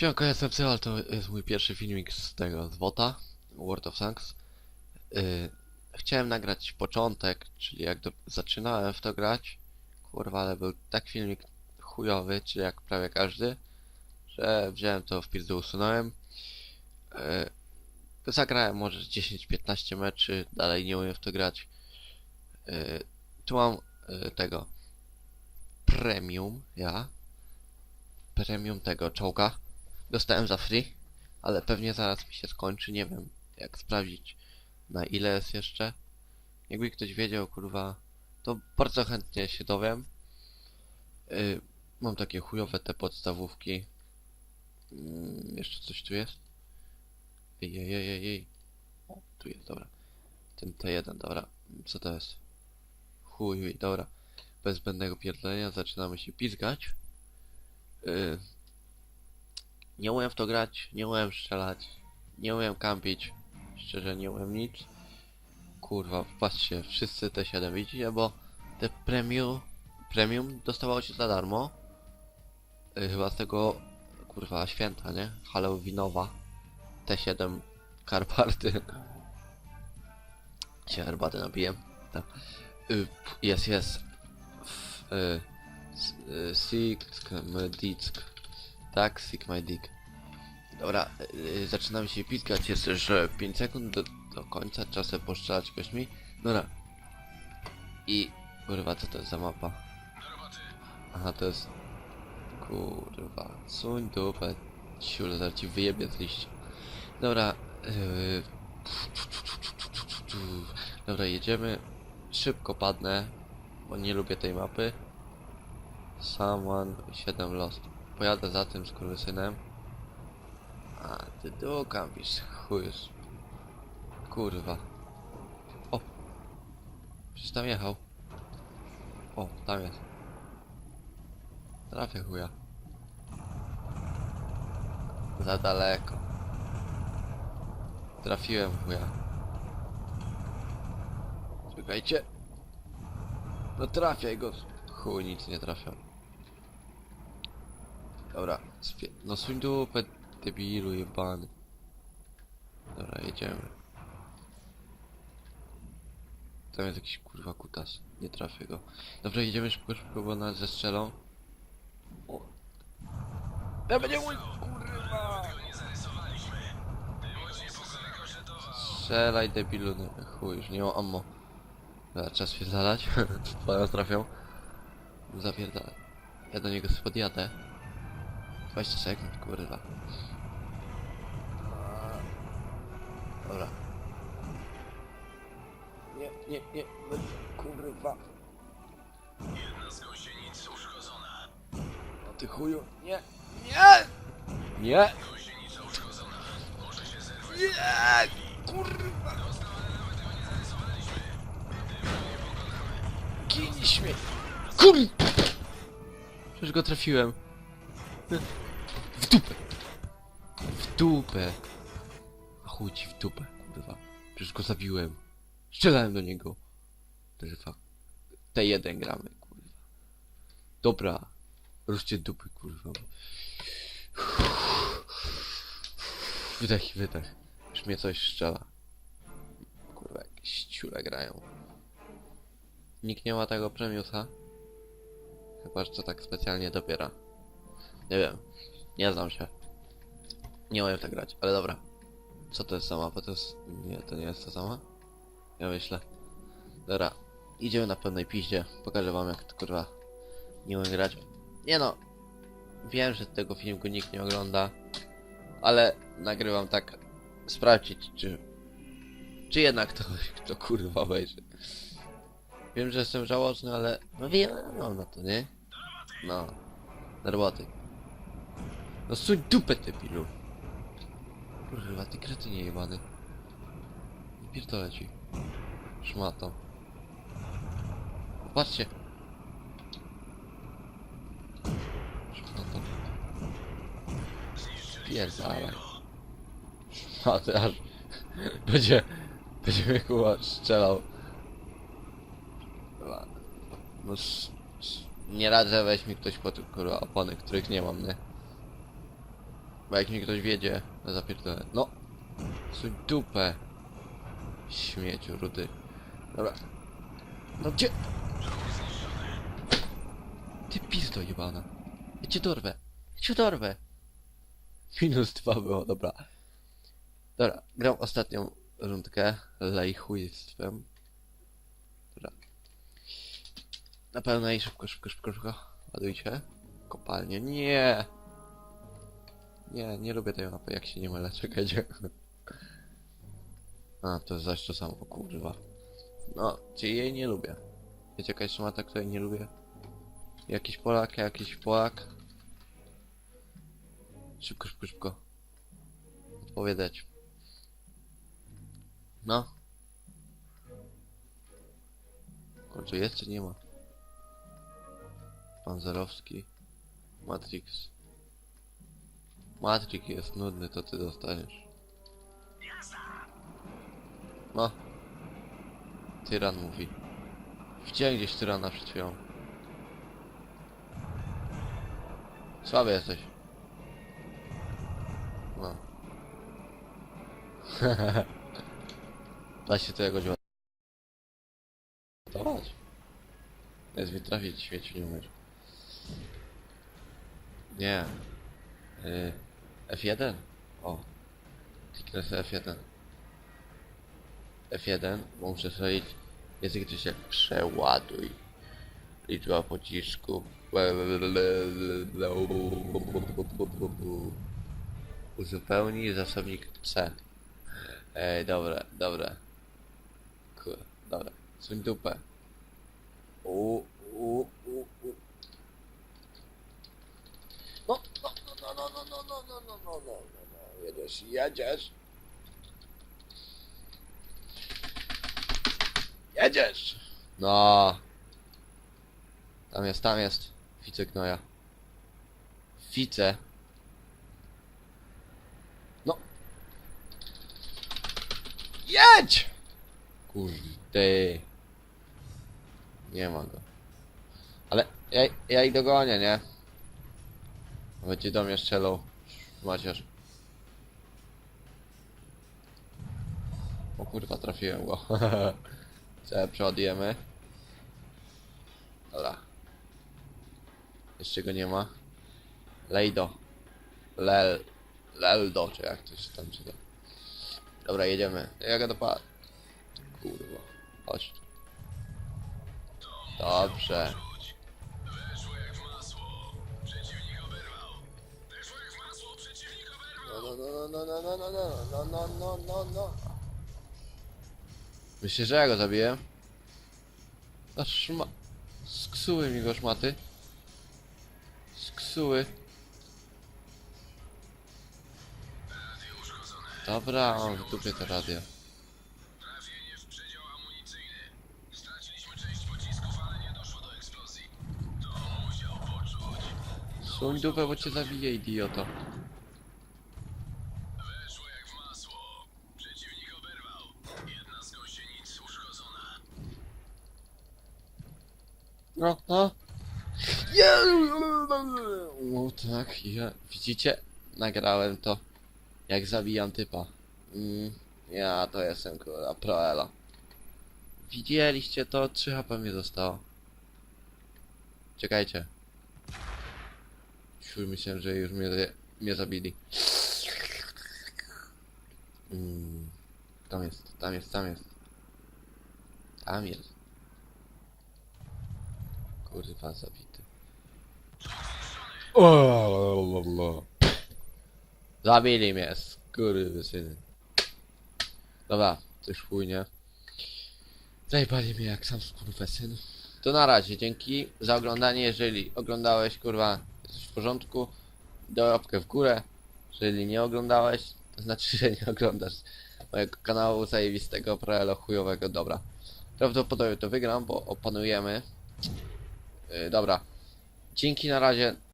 Siemanko, jestem Cyal, to jest mój pierwszy filmik z tego, z WOTA, World of Tanks. Yy, chciałem nagrać początek, czyli jak do, zaczynałem w to grać. Kurwa, ale był tak filmik chujowy, czyli jak prawie każdy, że wziąłem to w pizdu usunąłem. Yy, zagrałem może 10-15 meczy, dalej nie umiem w to grać. Yy, tu mam yy, tego premium, ja. Premium tego czołga. Dostałem za free, ale pewnie zaraz mi się skończy, nie wiem jak sprawdzić na ile jest jeszcze. Jakby ktoś wiedział, kurwa, to bardzo chętnie się dowiem. Yy, mam takie chujowe te podstawówki. Yy, jeszcze coś tu jest? Ej, ej, ej, ej. O, tu jest, dobra. Ten T1, dobra. Co to jest? Chuj, dobra. Bez zbędnego pierdolenia zaczynamy się pizgać. Yy, nie umiem w to grać, nie umiem strzelać, nie umiem kampić, szczerze nie umiem nic. Kurwa, patrzcie, wszyscy te 7 widzicie, bo te premium, premium dostawało się za darmo. Yy, chyba z tego, kurwa, święta, nie? Halloweenowa. T7 Karparty. Się herbaty napiję. Tak. Y, Jest, jest. F- y, Tak, Sick my dick. Dobra, yy, zaczynamy się piskać, jest już e, 5 sekund do, do końca, trzeba sobie poszczelać kośmi. Dobra. I... Kurwa, co to jest za mapa? Aha, to jest... Kurwa, suń dupę. Ciule, zaraz ci wyjebie z liścia. Dobra, yy... Dobra, jedziemy. Szybko padnę, bo nie lubię tej mapy. Someone 7 lost. Pojadę za tym skurwysynem. A ty tu kampisz, chujus. Kurwa. O! Przecież tam jechał. O, tam jest. Trafię chuja. Za daleko. Trafiłem chuja. Czekajcie. No trafiaj go. Chuj, nic nie trafiam. Dobra, no suń dupę, debilu jebany. Dobra, jedziemy. Tam jest jakiś kurwa kutas, nie trafię go. Dobra, jedziemy szybko, bo nas zestrzelą. O. Ja będzie mój kurwa! Strzelaj debilu, no chuj, już nie mam ammo. Dobra, czas spierdalać, twoją trafią. Zapierdalaj. Ja do niego podjadę. 20 sekund, kurwa. Dobra. Nie, nie, nie, no, kurwa. Jedna z gąsienic uszkodzona. No ty chuju. Nie, nie! Nie! Gąsienica uszkodzona. Może się zerwać. Nie! Kurwa! Kini śmiech! Kurwa! Przecież go trafiłem. W dupę! W dupę! A chuj ci w dupę, kurwa. Przecież go zabiłem. Strzelałem do niego. Kurwa. T1 gramy, kurwa. Dobra. Ruszcie dupy, kurwa. Wydech i wydech. Już mnie coś strzela. Kurwa, jakieś ciule grają. Nikt nie ma tego premiusa. Chyba, że to tak specjalnie dobiera. Nie wiem. Nie znam się. Nie umiem tak grać, ale dobra. Co to jest za mapa? To jest... Nie, to nie jest ta sama? Ja myślę. Dobra. Idziemy na pełnej piździe. Pokażę wam jak to kurwa nie umiem grać. Nie no. Wiem, że tego filmiku nikt nie ogląda. Ale nagrywam tak sprawdzić, czy czy jednak to, to kurwa wejdzie. Wiem, że jestem żałosny, ale no wiem, no, no to nie? No, do roboty. No suń dupę ty pilu. Kurwa, ty kretynie jebany. Nie pierdolę ci. Szmato. Patrzcie. Szmato. Pierdalaj. A ty aż będzie, będzie mnie kurwa strzelał. Kurwa. No nie radzę weź mi ktoś pod kurwa opony, których nie mam, nie? Bo jak mnie ktoś wiedzie, to zapierdolę. No! Suń dupę! Śmieciu, rudy. Dobra. No gdzie? Ty pizdo jebana. Ja cię dorwę. Ja cię dorwę. Minus dwa było, dobra. Dobra, gram ostatnią rundkę lejchujstwem. Dobra. Na pełnej, szybko, szybko, szybko, szybko. Ładujcie. Kopalnie. Nie! Nie, nie lubię tej mapy, jak się nie mylę, czekajcie. A, to jest zaś to samo, kurwa. No, czy jej nie lubię. Wiecie jaka jest mata, której nie lubię? Jakiś Polak, jakiś Polak. Szybko, szybko, szybko. Odpowiadać. No. Kurczę, jest czy nie ma? Panzerowski. Matrix. Matrix jest nudny, to ty dostaniesz. No. Tyran mówi. Widziałem gdzieś tyrana przed chwilą. Słaby jesteś. No. da się to jakoś ładować. Jest mi trafić, świeci nie umiesz. Nie. Y, F1? O. Kliknę sobie F1. F1, muszę zrobić język gdzieś jak przeładuj. Liczba pocisku. Uzupełnij zasobnik C. Ej, dobra, dobra. Kur, dobra. Suń dupę. U, No, no, no, no, no, no, no, jedziesz i jedziesz. Jedziesz! No. Tam jest, tam jest. Wice gnoja. Wice. No. Jedź! Kurde. Nie ma go. Ale ja, ja ich dogonię, nie? Będzie do mnie strzelał. Maciarz. O kurwa, trafiłem go. Co, przeładujemy. Dobra. Jeszcze go nie ma. Lejdo. Lel. Leldo, czy jak to się tam czyta. Dobra, jedziemy. Ja go dopadł. Kurwa. Chodź. Dobrze. No, no, no, no, no, no, no, no, no, no, no, no. Że ja go zabiję? A szma... Sksuły mi go szmaty. Sksuły. Dobra, mam w dupie to radio. Trafienie dupę, bo cię zabiję, idioto. Weszło jak w masło. Przeciwnik oberwał. Jedna z gąsienic uszkodzona. Ja... No tak, ja... Widzicie? Nagrałem to. Jak zabijam typa. Mm, ja to jestem kurwa proela. Widzieliście to? 3 HP mi zostało. Czekajcie. Już myślałem, że już mnie, mnie zabili. Mm, tam jest, tam jest, tam jest. Tam jest. Kurwa zabity. O, Zabili mnie, skurwysyny. Dobra, to już chuj, nie? Zajebali mnie jak sam skurwysyn. To na razie, dzięki za oglądanie, jeżeli oglądałeś, kurwa, jesteś w porządku, daj łapkę w górę. Jeżeli nie oglądałeś, to znaczy, że nie oglądasz mojego kanału zajebistego, proelo chujowego, dobra. Prawdopodobnie to wygram, bo opanujemy. Dobra. Dzięki na razie.